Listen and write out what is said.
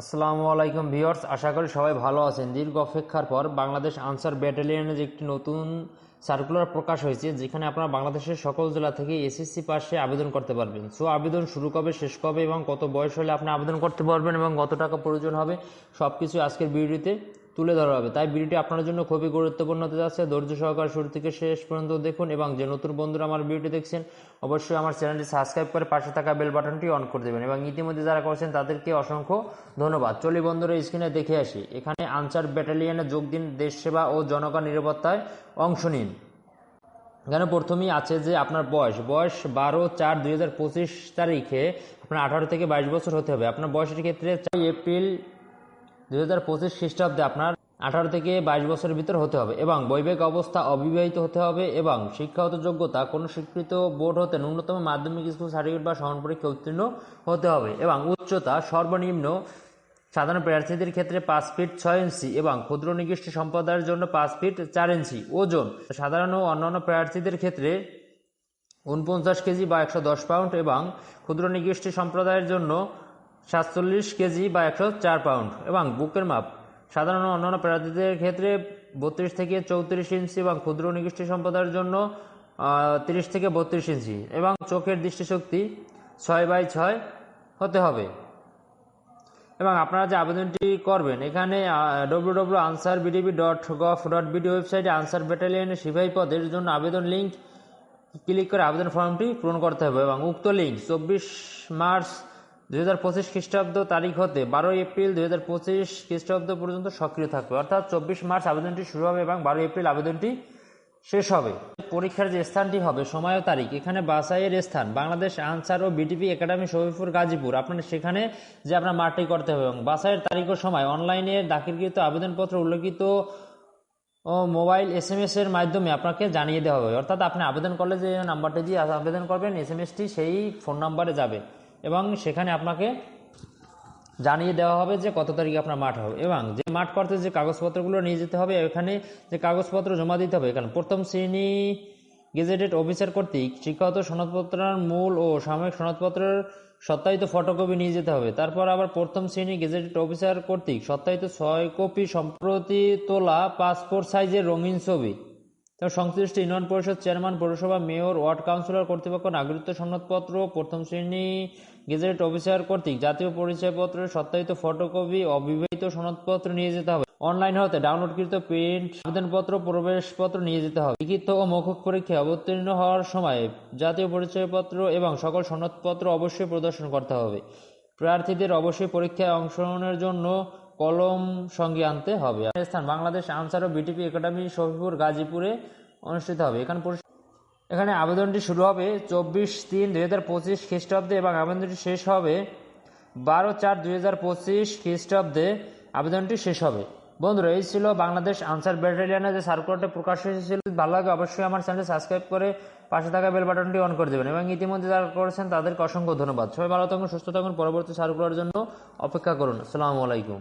আসসালামু আলাইকুম ভিওর্স আশা করি সবাই ভালো আছেন। দীর্ঘ অপেক্ষার পর বাংলাদেশ আনসার ব্যাটালিয়নের একটি নতুন সার্কুলার প্রকাশ হয়েছে, যেখানে আপনারা বাংলাদেশের সকল জেলা থেকে এসএসসি পাশে আবেদন করতে পারবেন। সো, আবেদন শুরু কবে, শেষ কবে এবং কত বয়স হলে আপনি আবেদন করতে পারবেন এবং কত টাকা প্রয়োজন হবে সব কিছু আজকের ভিডিওতে তুলে ধরা হবে। তাই ভিডিওটি আপনার জন্য খুবই গুরুত্বপূর্ণ। হতে যাচ্ছে, ধৈর্য সহকারে শুরু থেকে শেষ পর্যন্ত দেখুন এবং যে নতুন বন্ধুরা আমার ভিডিওটি দেখছেন, অবশ্যই আমার চ্যানেলটি সাবস্ক্রাইব করে পাশে থাকা বেল বাটনটি অন করে দেবেন এবং ইতিমধ্যে যারা করছেন তাদেরকে অসংখ্য ধন্যবাদ। চলি বন্ধুরা, স্ক্রিনে দেখে আসি। এখানে আনসার ব্যাটালিয়নে যোগ দিন, দেশ সেবা ও জনগণ নিরাপত্তায় অংশ নিন। এখানে প্রথমেই আছে যে আপনার বয়স। বয়স বারো চার দুই তারিখে আপনার আঠারো থেকে বাইশ বছর হতে হবে। আপনার বয়সের ক্ষেত্রে চার এপ্রিল দুই হাজার পঁচিশ খ্রিস্টাব্দে আপনার আঠারো থেকে বাইশ বছরের ভিতর হতে হবে এবং বৈবাহিক অবস্থা অবিবাহিত হতে হবে এবং শিক্ষাগত যোগ্যতা কোনো স্বীকৃত বোর্ড হতে ন্যূনতম মাধ্যমিক স্কুল সার্টিফিকেট বা সমান পরীক্ষা উত্তীর্ণ হতে হবে এবং উচ্চতা সর্বনিম্ন সাধারণ প্রার্থীদের ক্ষেত্রে পাঁচ ফিট ছয় ইঞ্চি এবং ক্ষুদ্র নিগোষ্ঠী সম্প্রদায়ের জন্য পাঁচ ফিট চার ইঞ্চি। ওজন সাধারণ ও অন্যান্য প্রার্থীদের ক্ষেত্রে উনপঞ্চাশ কেজি বা একশো দশ পাউন্ড এবং ক্ষুদ্র নিগোষ্ঠী সম্প্রদায়ের জন্য সাতচল্লিশ কেজি বা একশো চার পাউন্ড এবং বুকের মাপ। সাধারণ অন্যান্য প্রার্থীদের ক্ষেত্রে বত্রিশ থেকে চৌত্রিশ ইঞ্চি এবং ক্ষুদ্র নিগোষ্ঠী সম্প্রদায়ের জন্য তিরিশ থেকে বত্রিশ ইঞ্চি এবং চোখের দৃষ্টিশক্তি ছয় বাই ছয় হতে হবে। এবং আপনারা যে আবেদনটি করবেন, এখানে W W Ansar VDP dot gov dot BD ওয়েবসাইটে আনসার ব্যাটালিয়নের সিপাহী পদের জন্য আবেদন লিঙ্ক ক্লিক করে আবেদন ফর্মটি পূরণ করতে হবে এবং উক্ত লিঙ্ক চব্বিশ মার্চ দুই হাজার পঁচিশ খ্রিস্টাব্দ তারিখ হতে বারোই এপ্রিল দুই হাজার পঁচিশ খ্রিস্টাব্দ পর্যন্ত সক্রিয় থাকবে। অর্থাৎ চব্বিশ মার্চ আবেদনটি শুরু হবে এবং বারোই এপ্রিল আবেদনটি শেষ হবে। পরীক্ষার যে স্থানটি হবে, সময় ও তারিখ, এখানে বাসাইয়ের স্থান, বাংলাদেশ আনসার ও বিটিপি একাডেমি, শহীদপুর, গাজীপুর। আপনার সেখানে যে আপনার মাঠটি করতে হবে এবং বাসাইয়ের তারিখ ও সময়, অনলাইনে দাখিলকৃত আবেদনপত্র, উল্লেখিত ও মোবাইল এস এম এর মাধ্যমে আপনাকে জানিয়ে দেওয়া হবে। অর্থাৎ আপনি আবেদন করলে যে নাম্বারটি দিয়ে আবেদন করবেন এস এম এসটি সেই ফোন নাম্বারে যাবে। এবং সেখানে আপনাকে জানিয়ে দেওয়া হবে যে কত তারিখে আপনার মাঠ হবে। এবং যে মাঠ করতে যে কাগজপত্রগুলো নিয়ে যেতে হবে, এখানে যে কাগজপত্র জমা দিতে হবে, এখানে প্রথম শ্রেণি গেজেটেড অফিসার কর্তৃক শিক্ষাগত সনদপত্রের মূল ও সাময়িক সনদপত্রের সত্যায়িত ফটোকপি নিয়ে যেতে হবে। তারপর আবার প্রথম শ্রেণি গেজেটেড অফিসার কর্তৃক সত্যায়িত ছয় কপি সম্প্রতি তোলা পাসপোর্ট সাইজের রঙিন ছবি। তার সংশ্লিষ্ট ইউনিয়ন পরিষদ চেয়ারম্যান, পৌরসভা মেয়র, ওয়ার্ড কাউন্সিলর কর্তৃপক্ষ নাগরিকত্ব সনদপত্র, প্রথম শ্রেণি গেজেট অফিসার কর্তৃক জাতীয় পরিচয়পত্রের সত্যায়িত ফটোকপি অবিবাহিত সনদপত্র নিয়ে যেতে হবে। অনলাইন হতে ডাউনলোডকৃত প্রিন্ট, আবেদনপত্র, প্রবেশপত্র নিয়ে যেতে হবে। লিখিত ও মৌখিক পরীক্ষায় অবতীর্ণ হওয়ার সময় জাতীয় পরিচয়পত্র এবং সকল সনদপত্র অবশ্যই প্রদর্শন করতে হবে। প্রার্থীদের অবশ্যই পরীক্ষায় অংশগ্রহণের জন্য কলম সঙ্গে আনতে হবে। স্থান বাংলাদেশ, আনসার ও বিটিপি একাডেমি, শফিপুর, গাজীপুরে অনুষ্ঠিত হবে। এখানে এখানে আবেদনটি শুরু হবে চব্বিশ তিন দুই হাজার পঁচিশ খ্রিস্টাব্দে এবং আবেদনটি শেষ হবে বারো চার দুই হাজার পঁচিশ খ্রিস্টাব্দে। আবেদনটি শেষ হবে। বন্ধুরা, এই ছিল বাংলাদেশ আনসার ব্যাটালিয়ানের যে সার্কুলারটা প্রকাশ হয়েছিল। ভালো লাগে, অবশ্যই আমার চ্যানেল সাবস্ক্রাইব করে পাশে থাকা বেল বাটনটি অন করে দেবেন এবং ইতিমধ্যে যারা করেছেন, তাদেরকে অসংখ্য ধন্যবাদ। সবাই ভালো থাকুন, সুস্থ থাকুন। পরবর্তী সার্কুলার জন্য অপেক্ষা করুন। আসসালামু আলাইকুম।